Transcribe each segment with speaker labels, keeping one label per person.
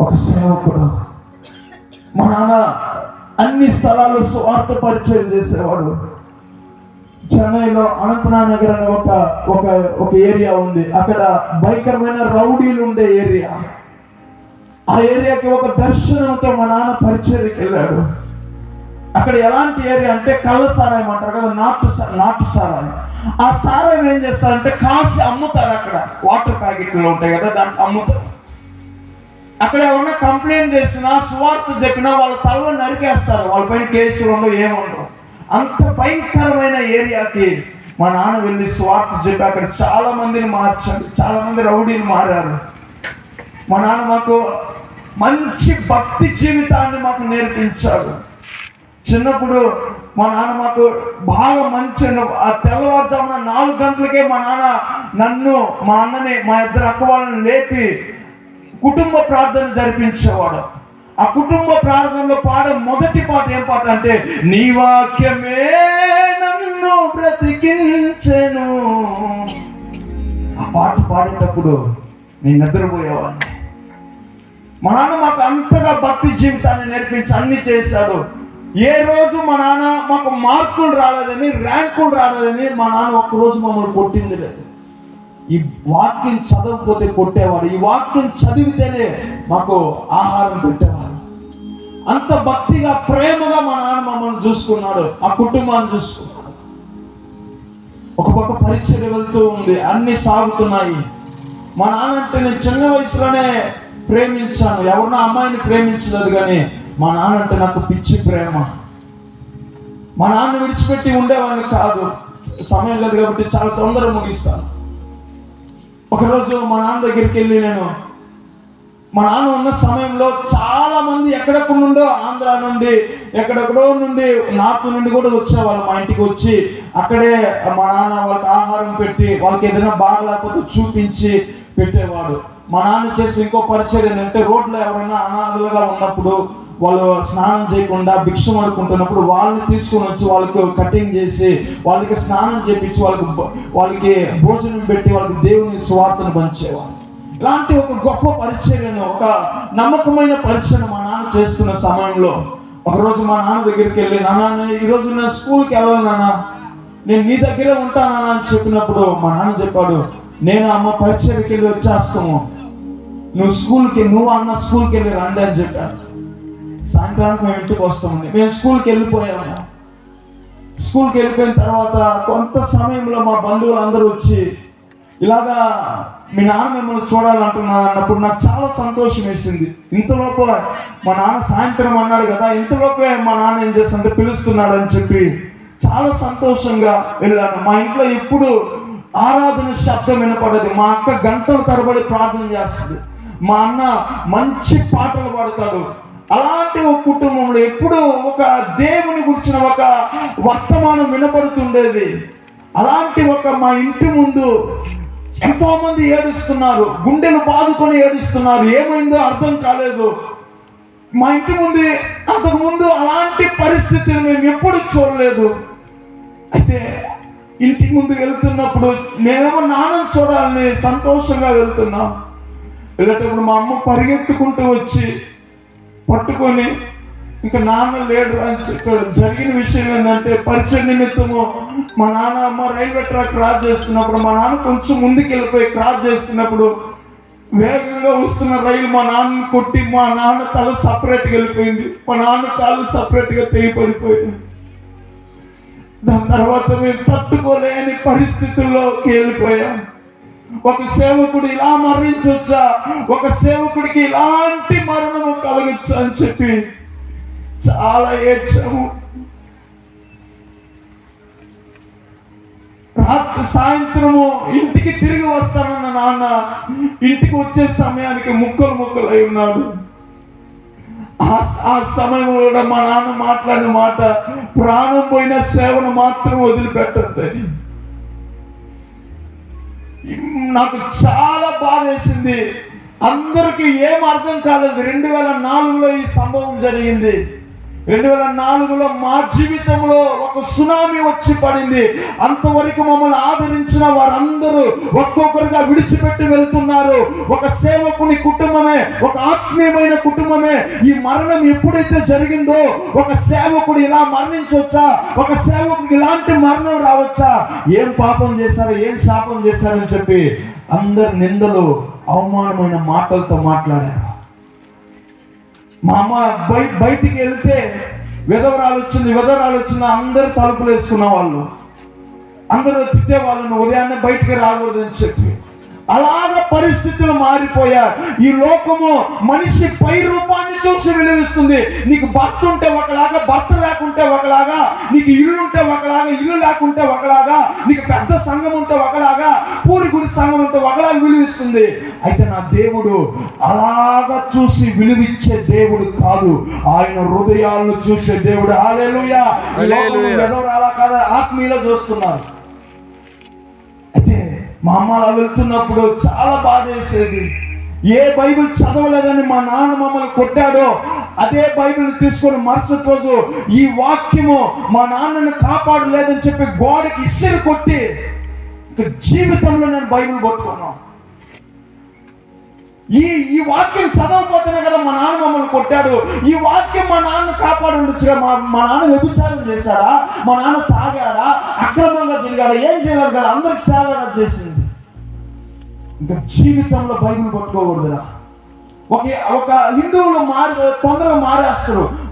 Speaker 1: ఒక సేవకుడు మా నాన్న అన్ని స్థలాల్లో స్వార్థ పరిచయం చేసేవాడు. చెన్నైలో అనంతనా నగర్ అనే ఒక ఒక ఒక ఏరియా ఉంది. అక్కడ భయంకరమైన రౌడీలు ఉండే ఏరియా. ఆ ఏరియాకి ఒక దర్శనంతో మా నాన్న పరిచయకి వెళ్ళాడు. అక్కడ ఎలాంటి ఏరియా అంటే కళ్ళ సారాయం అంటారు కదా నాటు నాటు సారాయం. ఆ సారాయం ఏం చేస్తారంటే కాసి అమ్ముతారు అక్కడ. వాటర్ ప్యాకెట్లు ఉంటాయి కదా దాంట్లో అమ్ముతారు. అక్కడ ఏమన్నా కంప్లైంట్ చేసినా సువార్త చెప్పినా వాళ్ళ తలలో నరికేస్తారు. వాళ్ళపైన కేసులు ఉండవు ఏముండవు అంత భయంకరమైన ఏరియాకి మా నాన్న వెళ్ళి స్వార్థ చెప్పి అక్కడ చాలా మందిని మార్చాడు. చాలా మంది రౌడీని మారారు. మా నాన్న మాకు మంచి భక్తి జీవితాన్ని మాకు నేర్పించాడు. చిన్నప్పుడు మా నాన్న మాకు బాగా మంచి ఆ తెల్లవారుజామున నాలుగు గంటలకే మా నాన్న నన్ను మా అన్నని మా ఇద్దరు అక్క వాళ్ళని లేపి కుటుంబ ప్రార్థన జరిపించేవాడు. ఆ కుటుంబ ప్రార్థనలో పాడే మొదటి పాట ఏం పాట అంటే నీ వాక్యమే నన్ను బ్రతికించెను. ఆ పాట పాడేటప్పుడు నేను నిద్రపోయేవాడిని. మా నాన్న మాకు అంతగా భక్తి జీవితాన్ని నేర్పించి అన్ని చేశాడు. ఏ రోజు మా నాన్న మాకు మార్కులు రాలేదని ర్యాంకులు రాలేదని మా నాన్న ఒక్కరోజు మమ్మల్ని కొట్టింది లేదు. ఈ వాక్యం చదవకపోతే కొట్టేవాడు ఈ వాక్యం చదివితేనే మాకు ఆహారం పెట్టేవాడు. అంత భక్తిగా ప్రేమగా మా నాన్న మమ్మల్ని చూసుకున్నాడు ఆ కుటుంబాన్ని చూసుకున్నాడు. ఒక పక్క పరీక్షలు వెళ్తూ ఉంది అన్ని సాగుతున్నాయి. మా నాన్న అంటే నేను చిన్న వయసులోనే ప్రేమించాను ఎవరినో అమ్మాయిని ప్రేమించలేదు కానీ మా నాన్న అంటే నాకు పిచ్చి ప్రేమ. మా నాన్న విడిచిపెట్టి ఉండేవాడిని కాదు సమయం లేదు కాబట్టి చాలా తొందరగా ముగిస్తాను. ఒకరోజు మా నాన్న దగ్గరికి వెళ్ళి నేను మా నాన్న ఉన్న సమయంలో చాలా మంది ఎక్కడెక్కడ నుండో ఆంధ్ర నుండి ఎక్కడెక్కడో నుండి నార్త్ నుండి కూడా వచ్చేవాళ్ళు మా ఇంటికి వచ్చి అక్కడే మా నాన్న వాళ్ళకి ఆహారం పెట్టి వాళ్ళకి ఏదైనా బాగలేకపోతే చూపించి పెట్టేవాడు మా నాన్న చేసే ఇంకో పరిచయం ఏంటంటే రోడ్లో ఎవరైనా అనాథలుగా ఉన్నప్పుడు వాళ్ళు స్నానం చేయకుండా భిక్షం అనుకుంటున్నప్పుడు వాళ్ళని తీసుకొని వచ్చి వాళ్ళకి కటింగ్ చేసి వాళ్ళకి స్నానం చేపించి వాళ్ళకి వాళ్ళకి భోజనం పెట్టి వాళ్ళకి దేవుని స్వార్థను పంచేవాళ్ళు ఇలాంటి ఒక గొప్ప పరిచర్యను ఒక నమ్మకమైన పరిచయను మా నాన్న చేస్తున్న సమయంలో ఒకరోజు మా నాన్న దగ్గరికి వెళ్ళి నాన్న ఈరోజు నేను స్కూల్కి వెళ్ళాలి నాన్న. నేను నీ దగ్గరే ఉంటానా అని చెప్పినప్పుడు మా నాన్న చెప్పాడు నేను అమ్మ పరిచయకి వెళ్ళి వచ్చేస్తాము. నువ్వు స్కూల్కి నువ్వు అన్న స్కూల్కి వెళ్ళి రండి అని చెప్పాను సాయంత్రానికి మేము ఇంటికి వస్తామని మేము స్కూల్కి వెళ్ళిపోయాము స్కూల్కి వెళ్ళిపోయిన తర్వాత కొంత సమయంలో మా బంధువులు అందరూ వచ్చి ఇలాగా మీ నాన్న మిమ్మల్ని చూడాలంటున్నాను అన్నప్పుడు నాకు చాలా సంతోషం వేసింది. ఇంతలోపు మా నాన్న సాయంత్రం అన్నాడు కదా ఇంతలోపే మా నాన్న ఏం చేస్తుంటే పిలుస్తున్నాడు అని చెప్పి చాలా సంతోషంగా వెళ్ళాను. మా ఇంట్లో ఎప్పుడు ఆరాధన శబ్దం వినపడదు. మా అక్క గంటల తరబడి ప్రార్థన చేస్తుంది. మా అన్న మంచి పాటలు పాడతాడు. అలాంటి ఒక కుటుంబంలో ఎప్పుడు ఒక దేవుని గురించిన ఒక వర్తమానం వినపడుతుండేది. అలాంటి ఒక మా ఇంటి ముందు ఎంతోమంది ఏడుస్తున్నారు. గుండెలు బాదుకొని ఏడుస్తున్నారు. ఏమైందో అర్థం కాలేదు. మా ఇంటి ముందు అంతకుముందు అలాంటి పరిస్థితిని మేము ఎప్పుడు చూడలేదు. అయితే ఇంటి ముందు వెళ్తున్నప్పుడు మేమేమో నాన్న చూడాలని సంతోషంగా వెళ్తున్నాం. వెళ్ళేటప్పుడు మా అమ్మ పరిగెత్తుకుంటూ వచ్చి పట్టుకొని ఇంకా నాన్న లేడు అని చెప్పాడు. జరిగిన విషయం ఏంటంటే పరిచయ నిమిత్తము మా నాన్న అమ్మ రైల్వే ట్రాక్ క్రాస్ చేస్తున్నప్పుడు మా నాన్న కొంచెం ముందుకు వెళ్ళిపోయి క్రాస్ చేస్తున్నప్పుడు వేగంగా వస్తున్న రైలు మా నాన్న కొట్టి మా నాన్న తల సపరేట్గా వెళ్ళిపోయింది. మా నాన్న కాలు సపరేట్గా తెగిపడిపోయింది దాని తర్వాత మేము తట్టుకోలేని పరిస్థితుల్లోకి వెళ్ళిపోయాం. ఒక సేవకుడు ఇలా మరణించవచ్చా ఒక సేవకుడికి ఇలాంటి మరణము కలగచ్చా అని చెప్పి చాలా ఏడ్చాము. రాత్రి సాయంత్రము ఇంటికి తిరిగి వస్తానన్న నాన్న ఇంటికి వచ్చే సమయానికి ముక్కలు ముక్కలు అయి ఉన్నాడు. ఆ ఆ సమయంలో కూడా మా నాన్న మాట్లాడిన మాట ప్రాణం పోయిన సేవను మాత్రం వదిలిపెట్టద్దని. నాకు చాలా బాధ వేసింది అందరికీ ఏం అర్థం కాలేదు. రెండు వేల నాలుగులో ఈ సంభవం జరిగింది. రెండు వేల నాలుగులో మా జీవితంలో ఒక సునామీ వచ్చి పడింది. అంతవరకు మమ్మల్ని ఆదరించిన వారందరూ ఒక్కొక్కరుగా విడిచిపెట్టి వెళ్తున్నారు. ఒక సేవకుని కుటుంబమే ఒక ఆత్మీయమైన కుటుంబమే ఈ మరణం ఎప్పుడైతే జరిగిందో ఒక సేవకుడు ఇలా మరణించవచ్చా ఒక సేవకుడికి ఇలాంటి మరణం రావచ్చా? ఏం పాపం చేశారు ఏం శాపం చేశారని చెప్పి అందరు నిందలు అవమానమైన మాటలతో మాట్లాడారు. మా అమ్మ బయట బయటికి వెళ్తే విధవరాలు వచ్చింది విధవరాలు వచ్చింది అందరు తలుపులు వేసుకున్న వాళ్ళు. అందరూ తిట్టే వాళ్ళను ఉదయాన్నే బయటికి రాకూడదని చెప్పి. అలాగ పరిస్థితులు మారిపోయారు ఈ లోకము మనిషి పై రూపాన్ని చూసి విలువిస్తుంది. నీకు భర్త ఉంటే ఒకలాగా భర్త లేకుంటే ఒకలాగా నీకు ఇల్లు ఉంటే ఒకలాగా ఇల్లు లేకుంటే ఒకలాగా నీకు పెద్ద సంఘం ఉంటే ఒకలాగా పూరి గుడి సంఘం ఉంటే ఒకలాగా విలువిస్తుంది. అయితే నా దేవుడు అలాగా చూసి విలువిచ్చే దేవుడు కాదు. ఆయన హృదయాలను చూసే దేవుడు. హాలేలుయా. అలా కాదు? ఆత్మీయులో చూస్తున్నారు. అయితే మా అమ్మ అలా వెళ్తున్నప్పుడు చాలా బాధ వేసేది. ఏ బైబిల్ చదవలేదని మా నాన్న మమ్మల్ని కొట్టాడో అదే బైబిల్ తీసుకొని మరుసటి రోజు ఈ వాక్యము మా నాన్నని కాపాడలేదని చెప్పి గోడకి ఇసిరి కొట్టి జీవితంలో నేను బైబిల్ కొట్టుకున్నాను ఈ ఈ వాక్యం చదవకపోతేనే కదా మా నాన్న మమ్మల్ని కొట్టాడు. ఈ వాక్యం మా నాన్న కాపాడి ఉండొచ్చుగా మా మా నాన్న వ్యభిచారం చేశాడా? మా నాన్న తాగాడా? అక్రమంగా తిరిగాడా? ఏం చేయలేదు కదా? అందరికి సేవ చేసింది. ఇంకా జీవితంలో బైబిల్ కొట్టుకోకూడదురా ఒక ఒక హిందువులు మారి తొందరగా మారేస్తారు.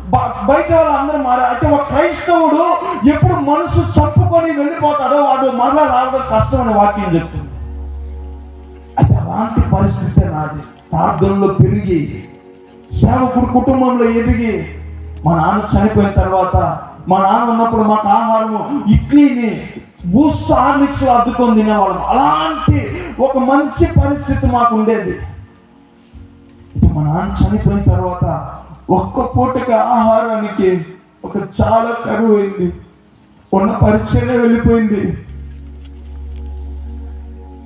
Speaker 1: బయట వాళ్ళందరూ మారారు మారే అయితే ఒక క్రైస్తవుడు ఎప్పుడు మనసు చంపుకొని వెళ్ళిపోతాడో వాడు మరలా రావడం కష్టం అని వాక్యం చెప్తుంది. అయితే అలాంటి పరిస్థితి నాది. ప్రార్థనలో పెరిగి సేవకుడు కుటుంబంలో ఎదిగి మా నాన్న చనిపోయిన తర్వాత మా నాన్న ఉన్నప్పుడు మాకు ఆహారము ఇడ్లీని బూస్ట్ హార్లిక్స్ అద్దుకొని తినేవాళ్ళం. అలాంటి ఒక మంచి పరిస్థితి మాకు ఉండేది. మా నాన్న చనిపోయిన తర్వాత ఒక్క పూటకి ఆహారానికి ఒక చాలా కరువు అయింది ఉన్న పరిచయమే వెళ్ళిపోయింది.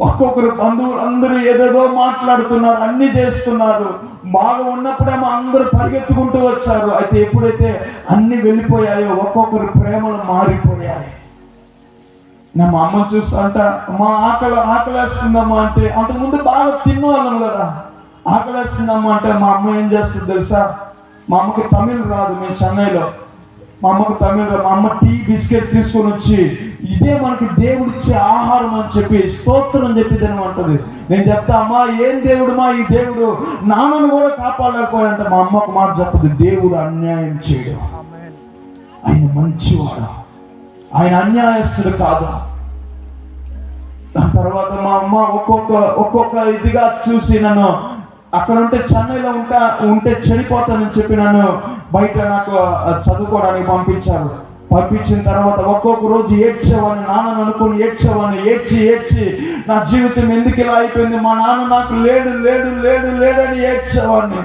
Speaker 1: ఒక్కొక్కరు బంధువులు అందరూ ఏదేదో మాట్లాడుతున్నారు అన్ని చేస్తున్నారు. బాగా ఉన్నప్పుడేమో అందరూ పరిగెత్తుకుంటూ వచ్చారు. అయితే ఎప్పుడైతే అన్ని వెళ్ళిపోయాయో ఒక్కొక్కరు ప్రేమలు మారిపోయాయి. నా మా అమ్మ చూస్తా మా ఆకలి ఆకలేస్తుందమ్మా అంటే అంతకుముందు బాగా తిన్నవాళ్ళం కదా. ఆకలేస్తుందమ్మా అంటే మా అమ్మ ఏం చేస్తుంది తెలుసా? మా అమ్మకి తమిళ్ రాదు మేము చెన్నైలో. మా అమ్మకి తమిళ మా అమ్మ టీ బిస్కెట్ తీసుకొని వచ్చి ఇదే మనకి దేవుడు ఇచ్చే ఆహారం అని చెప్పి స్తోత్రం అని చెప్పి తినమంటది నేను చెప్తా అమ్మా ఏం దేవుడు మా ఈ దేవుడు? నాన్నను కూడా కాపాడలేకపోయాడంటే. మా అమ్మ మాట చెప్పదు దేవుడు అన్యాయం చేయడం. ఆయన మంచివాడు? ఆయన అన్యాయస్తుడు కాదు. దాని తర్వాత మా అమ్మ ఒక్కొక్క ఒక్కొక్క ఇదిగా చూసి నన్ను అక్కడ ఉంటే చెన్నైలో ఉంటా ఉంటే చెడిపోతానని చెప్పి నన్ను బయట నాకు చదువుకోవడానికి పంపించారు. పంపించిన తర్వాత ఒక్కొక్క రోజు ఏడ్చేవాడిని నాన్నను అనుకుని ఏడ్చేవాడిని ఏడ్చి ఏడ్చి నా జీవితం ఎందుకు ఇలా అయిపోయింది? మా నాన్న నాకు లేడు లేడు లేడు లేడని ఏడ్చేవాడిని.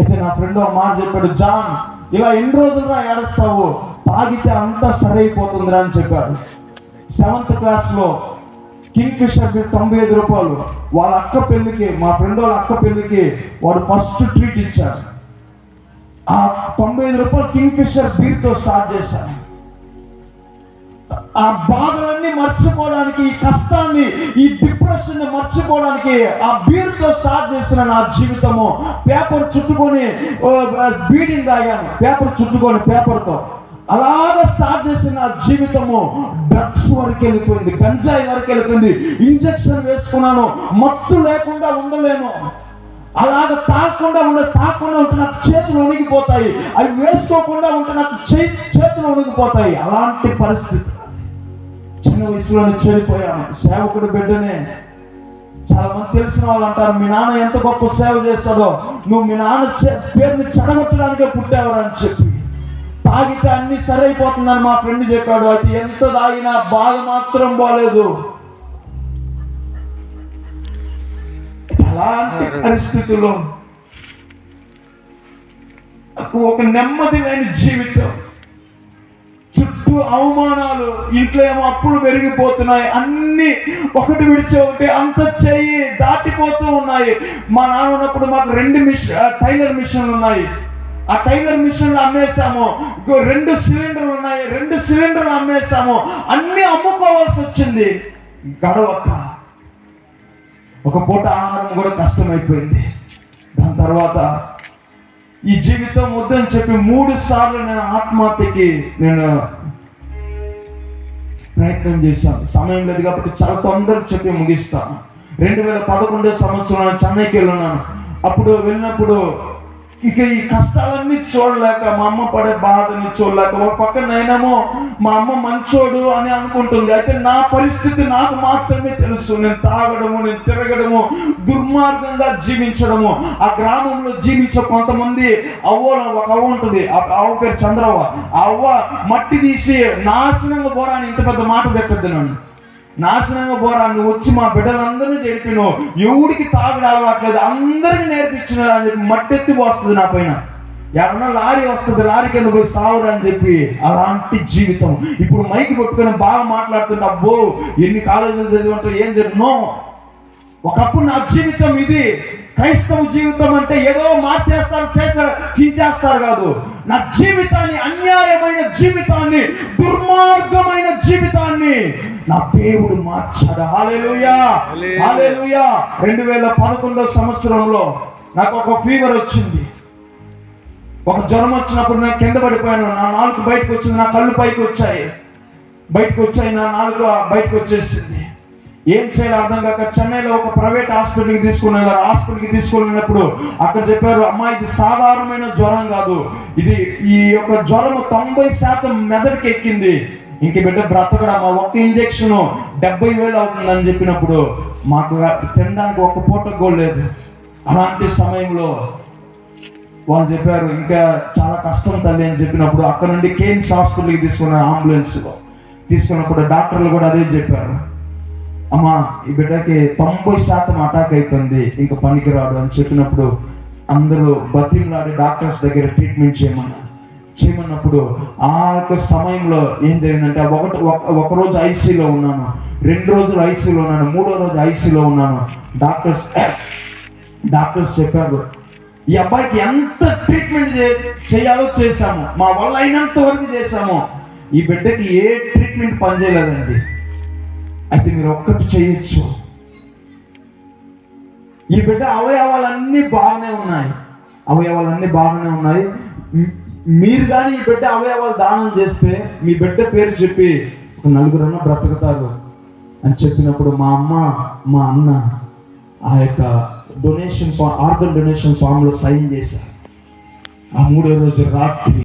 Speaker 1: అయితే నా ఫ్రెండ్ ఒక మాట చెప్పాడు జాన్ ఇలా ఎన్ని రోజులుగా ఏడుస్తావు? తాగితే అంతా సరైపోతుందిరా అని చెప్పాడు. సెవెంత్ క్లాస్లో కింగ్ ఫిషర్ తొంభై ఐదు రూపాయలు వాళ్ళ అక్క పెళ్ళికి మా ఫ్రెండ్ వాళ్ళ అక్క పెళ్ళికి వాడు ఫస్ట్ ట్రీట్ ఇచ్చారు. ఆ తొంభై ఐదు రూపాయలు కింగ్ ఫిషర్ బీర్తో స్టార్ట్ చేశాను ఆ బాధలన్నీ మర్చిపోవడానికి ఈ కష్టాన్ని ఈ డిప్రెషన్ మర్చిపోవడానికి ఆ బీర్తో స్టార్ట్ చేసిన నా జీవితము. పేపర్ చుట్టుకొని ఓ, బీడిని తాగాను. పేపర్ చుట్టుకొని పేపర్తో అలాగ స్టార్ట్ చేసిన నా జీవితము డ్రగ్స్ వరకు వెళ్ళిపోయింది గంజాయి వరకు వెళ్ళిపోయింది. ఇంజక్షన్ వేసుకున్నాను మత్తు లేకుండా ఉండలేను. అలాగ తాకుండా ఉండే తాకుండా ఉంటే నాకు చేతులు ఉనిగిపోతాయి. అవి వేసుకోకుండా ఉంటే నాకు చేతులు ఉనిగిపోతాయి. అలాంటి పరిస్థితి. చిన్న వయసులోనే చెడిపోయాను సేవకుడు బిడ్డనే. చాలా మంది తెలిసిన వాళ్ళు అంటారు మీ నాన్న ఎంత గొప్ప సేవ చేస్తాడో నువ్వు మీ నాన్న చే- పేరుని చెడగొట్టడానికే పుట్టావురా అని చెప్పి. తాగితే అన్ని సరైపోతుందని మా ఫ్రెండ్ చెప్పాడు. అయితే ఎంత తాగినా బాధ మాత్రం బాలేదు. అలాంటి పరిస్థితుల్లో ఒక నెమ్మది లేని జీవితం. చుట్టూ అవమానాలు ఇంట్లో ఏమో అప్పులు పెరిగిపోతున్నాయి. అన్ని ఒకటి విడిచి ఒకటి అంత చెయ్యి దాటిపోతూ ఉన్నాయి. మా నాన్న ఉన్నప్పుడు మాకు రెండు మిషన్ టైలర్ మిషన్లు ఉన్నాయి. ఆ టైలర్ మిషన్లు అమ్మేశాము. రెండు సిలిండర్లు ఉన్నాయి. రెండు సిలిండర్లు అమ్మేశాము. అన్ని అమ్ముకోవాల్సి వచ్చింది. గడవక. ఒక పూట ఆహారం కూడా కష్టమైపోయింది. దాని తర్వాత ఈ జీవితం వద్దని చెప్పి మూడు సార్లు నేను ఆత్మహత్యకి నేను ప్రయత్నం చేశాను. సమయం లేదు కాబట్టి చాలా తొందరగా చెప్పి ముగిస్తాను రెండు వేల పదకొండో సంవత్సరంలో చెన్నైకి వెళ్ళినాను. అప్పుడు వెళ్ళినప్పుడు ఇక ఈ కష్టాలన్నీ చూడలేక మా అమ్మ పడే బాధని చూడలేక ఒక పక్క నేనేమో మా అమ్మ మంచోడు అని అనుకుంటుంది. అయితే నా పరిస్థితి నాకు మాత్రమే తెలుసు. నేను తాగడము నేను తిరగడము దుర్మార్గంగా జీవించడము. ఆ గ్రామంలో జీవించే కొంతమంది అవ్వ ఒక అవ్వ ఉంటుంది. ఆ అవ్వ పేరు చంద్రవ్వ. ఆ అవ్వ మట్టి తీసి నాశనంగా పోరా ఇంత పెద్ద మాట తెప్పద్దు నన్ను. నాశనంగా పోరా నువ్వు వచ్చి మా బిడ్డలందరినీ చెడిపినావు ఎవడికి తాగుడు అలవాట్లేదు అందరికీ నేర్పించిన అని చెప్పి మట్టెత్తి పోస్తుంది నా పైన. ఎవరన్నా లారీ వస్తుంది లారీ కింద పోయి సావుడు అని చెప్పి అలాంటి జీవితం. ఇప్పుడు మైకి పట్టుకొని బాగా మాట్లాడుతుంటే అబ్బో ఎన్ని కాలేజీలు చదివి ఏం జరిగినో ఒకప్పుడు నా జీవితం ఇది. క్రైస్తవ జీవితం అంటే ఏదో మార్చేస్తారు చేస్తారు చించేస్తారు కాదు. నా జీవితాన్ని అన్యాయమైన జీవితాన్ని దుర్మార్గమైన జీవితాన్ని నా దేవుడు మార్చాడు. హాలేలుయా హాలేలుయా రెండు వేల పదకొండో సంవత్సరంలో నాకు ఒక ఫీవర్ వచ్చింది. ఒక జ్వరం వచ్చినప్పుడు నేను కింద పడిపోయాను. నా నాలుగు బయటకు వచ్చింది నా కళ్ళు పైకి వచ్చాయి. బయటకు వచ్చాయి నా నాలుగు బయటకు వచ్చేసింది. ఏం చేయాలో అర్థం కాక చెన్నైలో ఒక ప్రైవేట్ హాస్పిటల్కి తీసుకుని వెళ్ళారు. హాస్పిటల్కి తీసుకుని వెళ్ళినప్పుడు అక్కడ చెప్పారు అమ్మా ఇది సాధారణమైన జ్వరం కాదు. ఇది ఈ యొక్క జ్వరం తొంభై శాతం మెదడుకి ఎక్కింది. ఇంక బిడ్డ బ్రతకడమ్మా ఒక్క ఇంజెక్షన్ డెబ్బై వేలు అవుతుందని చెప్పినప్పుడు మాకు తినడానికి ఒక్క పూట కూడా లేదు. అలాంటి సమయంలో వాళ్ళు చెప్పారు ఇంకా చాలా కష్టం తల్లి అని చెప్పినప్పుడు అక్కడ నుండి కేమ్స్ హాస్పిటల్కి తీసుకున్నారు అంబులెన్స్లో. తీసుకున్నప్పుడు డాక్టర్లు కూడా అదే చెప్పారు. అమ్మా ఈ బిడ్డకి తొంభై శాతం అటాక్ అయిపోయింది. ఇంకా పనికిరాడు అని చెప్పినప్పుడు అందరూ బతిమలాడి డాక్టర్స్ దగ్గర ట్రీట్మెంట్ చేయమన్నా. చేయమన్నప్పుడు ఆ యొక్క సమయంలో ఏం జరిగిందంటే ఒకటి ఒక- రోజు ఐసీలో ఉన్నాను. రెండు రోజులు ఐసీలో ఉన్నాను. మూడో రోజు ఐసీలో ఉన్నాను. డాక్టర్స్ డాక్టర్స్ చెప్పారు ఈ అబ్బాయికి ఎంత ట్రీట్మెంట్ చేయాలో చేశాము. మా వల్ల అయినంత వరకు చేశాము. ఈ బిడ్డకి ఏ ట్రీట్మెంట్ పనిచేయలేదండి. అయితే మీరు ఒక్కటి చేయొచ్చు. ఈ బిడ్డ అవయవాలన్నీ బాగానే ఉన్నాయి. అవయవాలన్నీ బాగానే ఉన్నాయి. మీరు కానీ ఈ బిడ్డ అవయవాలు దానం చేస్తే మీ బిడ్డ పేరు చెప్పి ఒక నలుగురన్నా బ్రతుకుతారు అని చెప్పినప్పుడు మా అమ్మ మా అన్న ఆ యొక్క డొనేషన్ ఫామ్ ఆర్గన్ డొనేషన్ ఫామ్లో సైన్ చేశారు. ఆ మూడో రోజు రాత్రి